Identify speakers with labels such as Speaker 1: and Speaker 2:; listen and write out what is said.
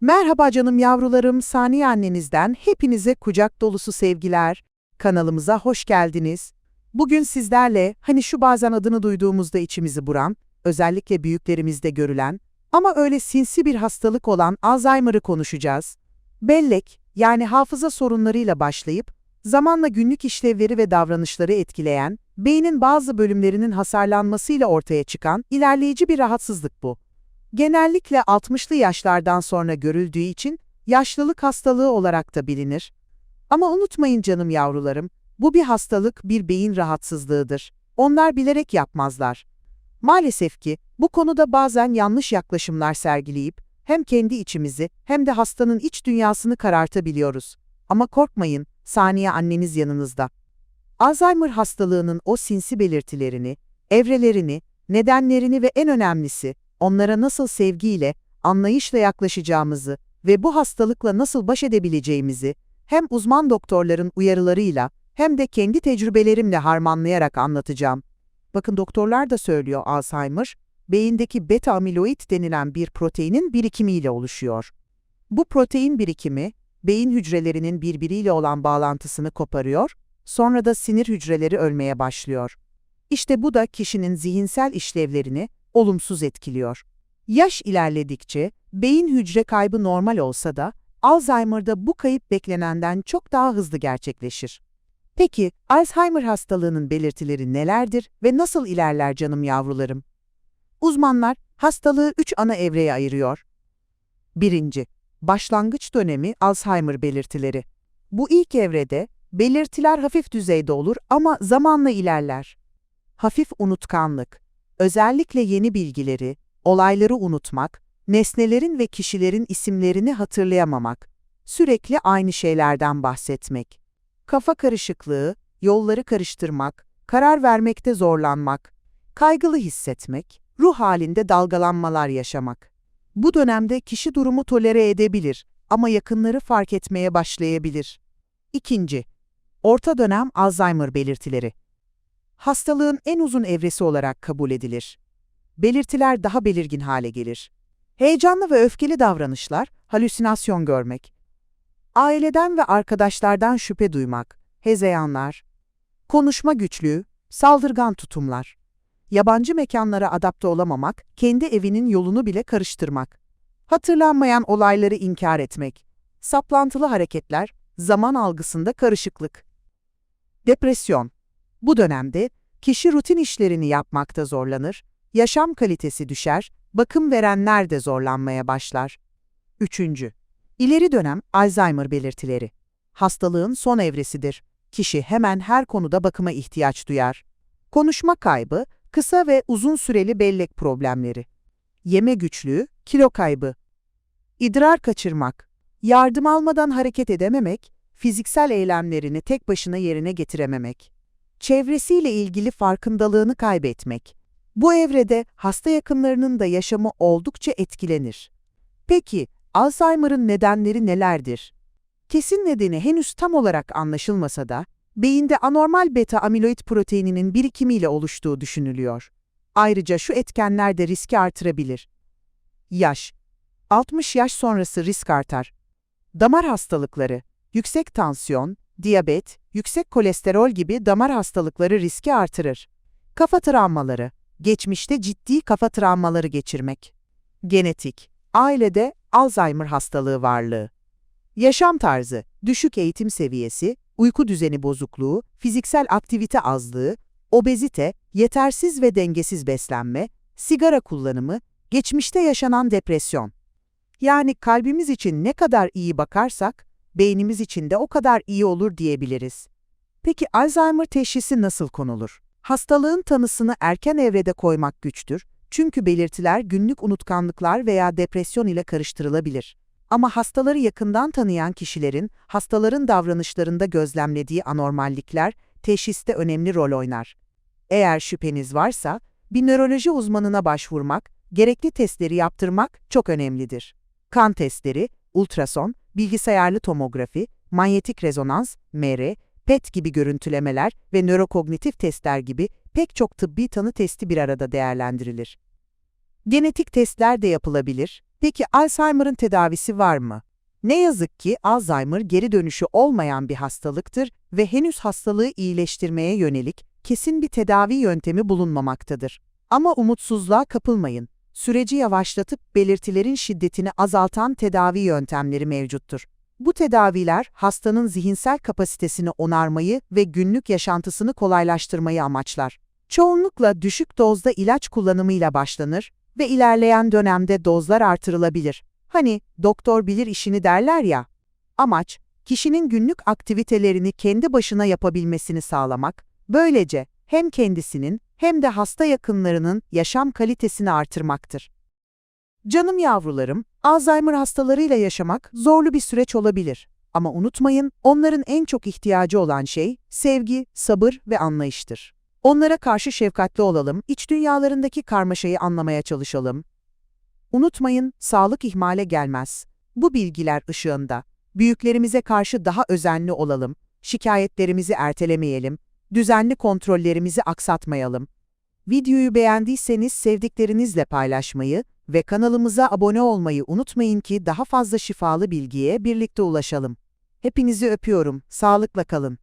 Speaker 1: Merhaba canım yavrularım, Saniye annenizden hepinize kucak dolusu sevgiler. Kanalımıza hoş geldiniz. Bugün sizlerle hani şu bazen adını duyduğumuzda içimizi buran, özellikle büyüklerimizde görülen ama öyle sinsi bir hastalık olan Alzheimer'ı konuşacağız. Bellek, yani hafıza sorunlarıyla başlayıp, zamanla günlük işlevleri ve davranışları etkileyen, beynin bazı bölümlerinin hasarlanmasıyla ortaya çıkan ilerleyici bir rahatsızlık bu. Genellikle 60'lı yaşlardan sonra görüldüğü için yaşlılık hastalığı olarak da bilinir. Ama unutmayın canım yavrularım, bu bir hastalık, bir beyin rahatsızlığıdır. Onlar bilerek yapmazlar. Maalesef ki bu konuda bazen yanlış yaklaşımlar sergileyip hem kendi içimizi hem de hastanın iç dünyasını karartabiliyoruz. Ama korkmayın, Saniye anneniz yanınızda. Alzheimer hastalığının o sinsi belirtilerini, evrelerini, nedenlerini ve en önemlisi, onlara nasıl sevgiyle, anlayışla yaklaşacağımızı ve bu hastalıkla nasıl baş edebileceğimizi hem uzman doktorların uyarılarıyla hem de kendi tecrübelerimle harmanlayarak anlatacağım. Bakın doktorlar da söylüyor Alzheimer, beyindeki beta amiloid denilen bir proteinin birikimiyle oluşuyor. Bu protein birikimi, beyin hücrelerinin birbiriyle olan bağlantısını koparıyor, sonra da sinir hücreleri ölmeye başlıyor. İşte bu da kişinin zihinsel işlevlerini olumsuz etkiliyor. Yaş ilerledikçe beyin hücre kaybı normal olsa da Alzheimer'da bu kayıp beklenenden çok daha hızlı gerçekleşir. Peki Alzheimer hastalığının belirtileri nelerdir ve nasıl ilerler canım yavrularım? Uzmanlar hastalığı üç ana evreye ayırıyor. Birinci, başlangıç dönemi Alzheimer belirtileri. Bu ilk evrede belirtiler hafif düzeyde olur ama zamanla ilerler. Hafif unutkanlık, özellikle yeni bilgileri, olayları unutmak, nesnelerin ve kişilerin isimlerini hatırlayamamak, sürekli aynı şeylerden bahsetmek. Kafa karışıklığı, yolları karıştırmak, karar vermekte zorlanmak, kaygılı hissetmek, ruh halinde dalgalanmalar yaşamak. Bu dönemde kişi durumu tolere edebilir ama yakınları fark etmeye başlayabilir. İkinci, orta dönem Alzheimer belirtileri. Hastalığın en uzun evresi olarak kabul edilir. Belirtiler daha belirgin hale gelir. Heyecanlı ve öfkeli davranışlar, halüsinasyon görmek. Aileden ve arkadaşlardan şüphe duymak, hezeyanlar. Konuşma güçlüğü, saldırgan tutumlar. Yabancı mekanlara adapte olamamak, kendi evinin yolunu bile karıştırmak. Hatırlanmayan olayları inkar etmek. Saplantılı hareketler, zaman algısında karışıklık. Depresyon. Bu dönemde kişi rutin işlerini yapmakta zorlanır, yaşam kalitesi düşer, bakım verenler de zorlanmaya başlar. Üçüncü. İleri dönem Alzheimer belirtileri. Hastalığın son evresidir. Kişi hemen her konuda bakıma ihtiyaç duyar. Konuşma kaybı, kısa ve uzun süreli bellek problemleri. Yeme güçlüğü, kilo kaybı. İdrar kaçırmak. Yardım almadan hareket edememek, fiziksel eylemlerini tek başına yerine getirememek. Çevresiyle ilgili farkındalığını kaybetmek. Bu evrede hasta yakınlarının da yaşamı oldukça etkilenir. Peki, Alzheimer'ın nedenleri nelerdir? Kesin nedeni henüz tam olarak anlaşılmasa da, beyinde anormal beta amiloid proteininin birikimiyle oluştuğu düşünülüyor. Ayrıca şu etkenler de riski artırabilir. Yaş 60 yaş sonrası risk artar. Damar hastalıkları, yüksek tansiyon, diyabet, yüksek kolesterol gibi damar hastalıkları riski artırır. Kafa travmaları, geçmişte ciddi kafa travmaları geçirmek. Genetik, ailede Alzheimer hastalığı varlığı. Yaşam tarzı, düşük eğitim seviyesi, uyku düzeni bozukluğu, fiziksel aktivite azlığı, obezite, yetersiz ve dengesiz beslenme, sigara kullanımı, geçmişte yaşanan depresyon. Yani kalbimiz için ne kadar iyi bakarsak, beynimiz için de o kadar iyi olur diyebiliriz. Peki Alzheimer teşhisi nasıl konulur? Hastalığın tanısını erken evrede koymak güçtür, çünkü belirtiler günlük unutkanlıklar veya depresyon ile karıştırılabilir. Ama hastaları yakından tanıyan kişilerin hastaların davranışlarında gözlemlediği anormallikler teşhiste önemli rol oynar. Eğer şüpheniz varsa, bir nöroloji uzmanına başvurmak, gerekli testleri yaptırmak çok önemlidir. Kan testleri, ultrason, bilgisayarlı tomografi, manyetik rezonans, MR, PET gibi görüntülemeler ve nörokognitif testler gibi pek çok tıbbi tanı testi bir arada değerlendirilir. Genetik testler de yapılabilir Peki Alzheimer'ın tedavisi var mı? Ne yazık ki Alzheimer geri dönüşü olmayan bir hastalıktır ve henüz hastalığı iyileştirmeye yönelik kesin bir tedavi yöntemi bulunmamaktadır. Ama umutsuzluğa kapılmayın. Süreci yavaşlatıp belirtilerin şiddetini azaltan tedavi yöntemleri mevcuttur. Bu tedaviler hastanın zihinsel kapasitesini onarmayı ve günlük yaşantısını kolaylaştırmayı amaçlar. Çoğunlukla düşük dozda ilaç kullanımıyla başlanır ve ilerleyen dönemde dozlar artırılabilir. Hani doktor bilir işini derler ya. Amaç, kişinin günlük aktivitelerini kendi başına yapabilmesini sağlamak, böylece hem kendisinin hem de hasta yakınlarının yaşam kalitesini artırmaktır. Canım yavrularım, Alzheimer hastalarıyla yaşamak zorlu bir süreç olabilir. Ama unutmayın, onların en çok ihtiyacı olan şey sevgi, sabır ve anlayıştır. Onlara karşı şefkatli olalım, iç dünyalarındaki karmaşayı anlamaya çalışalım. Unutmayın, sağlık ihmale gelmez. Bu bilgiler ışığında büyüklerimize karşı daha özenli olalım, şikayetlerimizi ertelemeyelim, düzenli kontrollerimizi aksatmayalım. Videoyu beğendiyseniz sevdiklerinizle paylaşmayı ve kanalımıza abone olmayı unutmayın ki daha fazla şifalı bilgiye birlikte ulaşalım. Hepinizi öpüyorum, sağlıkla kalın.